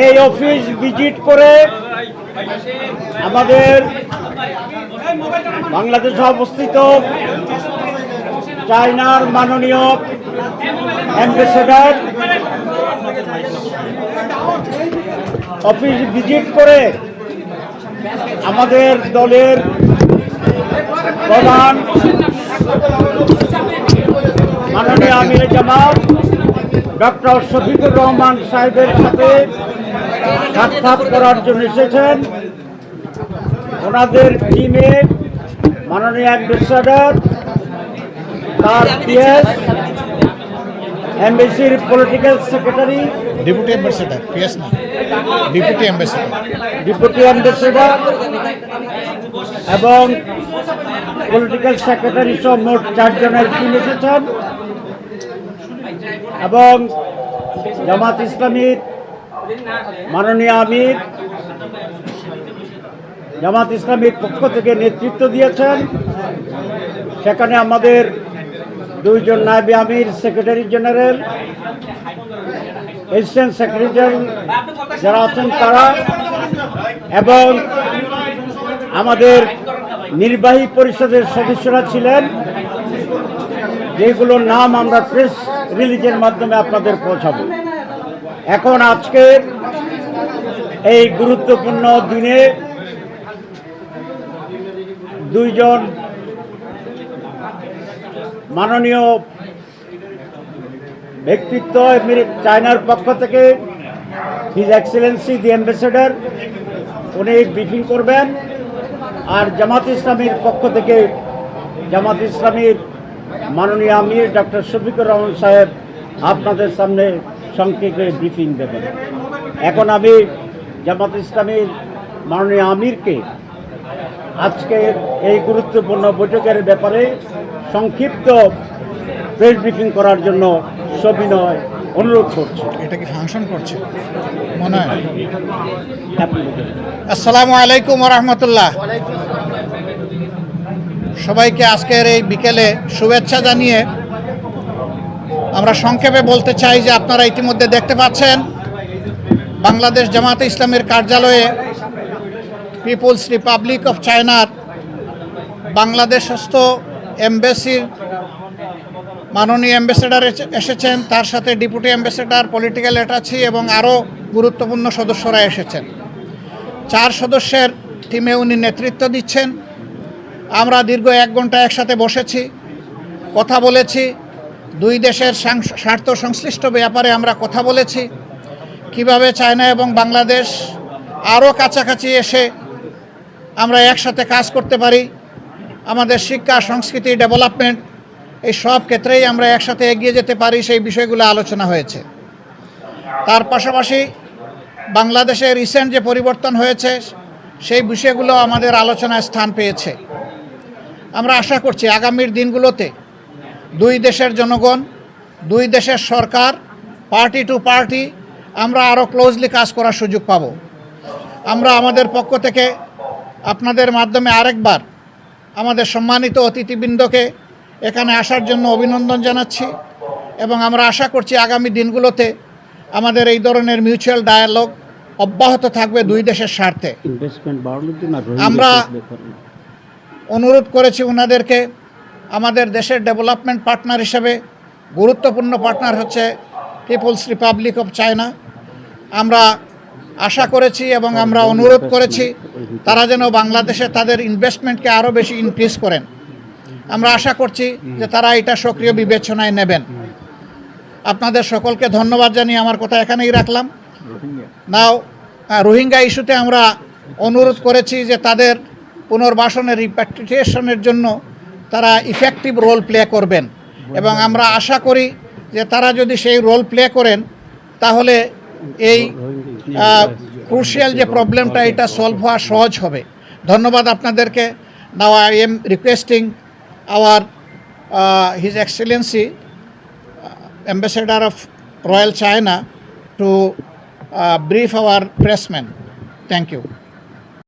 এই office visit করে আমাদের বাংলাদেশে অবস্থিত চায়নার মাননীয় অ্যাম্বাসেডার। অফিস ভিজিট করে আমাদের দলের প্রধান মাননীয় আমির জামাত ডক্টর শফিকুর রহমান সাহেবের সাথে সাক্ষাৎ করার জন্য এসেছেন। ওনাদের টিমে মাননীয় অ্যাম্বাসেডার তার PS এমবিসির political secretary deputy ambassador PS না ডেপুটি অ্যাম্বাসেডার ডেপুটি অ্যাম্বাসেডার এবং পলিটিক্যাল সেক্রেটারি সহ মোট চারজনের টিম এসেছেন। এবং জামাত ইসলামীর মাননীয় আমির জামাত ইসলামীর পক্ষ থেকে নেতৃত্ব দিয়েছেন। সেখানে আমাদের দুইজন নায়বে আমির, secretary general, assistant secretary general যারা আছেন তারা এবং আমাদের নির্বাহী পরিষদের সদস্যরা ছিলেন। যেগুলোর নাম আমরা প্রেস রিলিজের মাধ্যমে আপনাদের পৌঁছাবো। এখন আজকের এই গুরুত্বপূর্ণ দিনে দুইজন মাননীয় ব্যক্তিত্ব চায়নার পক্ষ থেকে হিজ এক্সেলেন্সি দি অ্যাম্বাসেডার উনি ব্রিফিং করবেন। আর জামাত ইসলামীর পক্ষ থেকে, জামাত ইসলামীর মাননীয় আমির ডক্টর শফিকুর রহমান সাহেব আপনাদের সামনে সংক্ষেপে ব্রিফিং দেবেন। এখন আমি জামাত ইসলামীর মাননীয় আমিরকে আজকের এই গুরুত্বপূর্ণ বৈঠকের ব্যাপারে সংক্ষিপ্ত প্রেস ব্রিফিং করার জন্য সবিনয় অনুরোধ করছি। এটা কি ফাংশন করছে? মনে হয় আসসালামু আলাইকুম রহমতুল্লাহ। সবাইকে আজকের এই বিকেলে শুভেচ্ছা জানিয়ে আমরা সংক্ষেপে বলতে চাই যে আপনারা ইতিমধ্যে দেখতে পাচ্ছেন, বাংলাদেশ জামাতে ইসলামের কার্যালয়ে পিপুলস রিপাবলিক অফ চায়নার বাংলাদেশস্থ এমবেসির মাননীয় অ্যাম্বাসেডার এসেছেন, তার সাথে ডেপুটি অ্যাম্বাসেডার, পলিটিক্যাল অ্যাটাচি এবং আরও গুরুত্বপূর্ণ সদস্যরা এসেছেন। চার সদস্যের টিমে উনি নেতৃত্ব দিচ্ছেন। আমরা দীর্ঘ এক ঘণ্টা একসাথে বসেছি, কথা বলেছি, দুই দেশের স্বার্থ সংশ্লিষ্ট ব্যাপারে আমরা কথা বলেছি, কীভাবে চায়না এবং বাংলাদেশ আরও কাছাকাছি এসে আমরা একসাথে কাজ করতে পারি, আমাদের শিক্ষা, সংস্কৃতি, ডেভেলপমেন্ট, এই সব ক্ষেত্রেই আমরা একসাথে এগিয়ে যেতে পারি, সেই বিষয়গুলো আলোচনা হয়েছে। তার পাশাপাশি বাংলাদেশে রিসেন্ট যে পরিবর্তন হয়েছে, সেই বিষয়গুলো আমাদের আলোচনায় স্থান পেয়েছে। আমরা আশা করছি আগামীর দিনগুলোতে দুই দেশের জনগণ দুই দেশের সরকার পার্টি টু পার্টি আমরা আরও ক্লোজলি কাজ করার সুযোগ পাব। আমরা আমাদের পক্ষ থেকে আপনাদের মাধ্যমে আরেকবার আমাদের সম্মানিত অতিথিবৃন্দকে এখানে আসার জন্য অভিনন্দন জানাচ্ছি এবং আমরা আশা করছি আগামী দিনগুলোতে আমাদের এই ধরনের মিউচুয়াল ডায়ালগ অব্যাহত থাকবে দুই দেশের স্বার্থে। আমরা- অনুরোধ করেছি ওনাদেরকে আমাদের দেশের ডেভেলপমেন্ট পার্টনার হিসেবে গুরুত্বপূর্ণ পার্টনার হচ্ছে পিপলস রিপাবলিক অফ চায়না। আমরা আশা করেছি এবং আমরা অনুরোধ করেছি তারা যেন বাংলাদেশে তাদের ইনভেস্টমেন্টকে আরও বেশি ইনক্রিজ করেন। আমরা আশা করছি যে তারা এটা সক্রিয় বিবেচনায় নেবেন। আপনাদের সকলকে ধন্যবাদ জানিয়ে আমার কথা এখানেই রাখলাম। নাও রোহিঙ্গা ইস্যুতে আমরা অনুরোধ করেছি যে তাদের পুনর্বাসনের রিপ্যাট্রিয়েশনের জন্য তারা ইফেক্টিভ রোল প্লে করবেন। এবং আমরা আশা করি যে তারা যদি সেই রোল প্লে করেন, তাহলে এই ক্রুশিয়াল যে প্রবলেমটা এটা সলভ হওয়া সহজ হবে। ধন্যবাদ আপনাদেরকে। Now I am requesting our his excellency ambassador of royal China to brief our our thank you.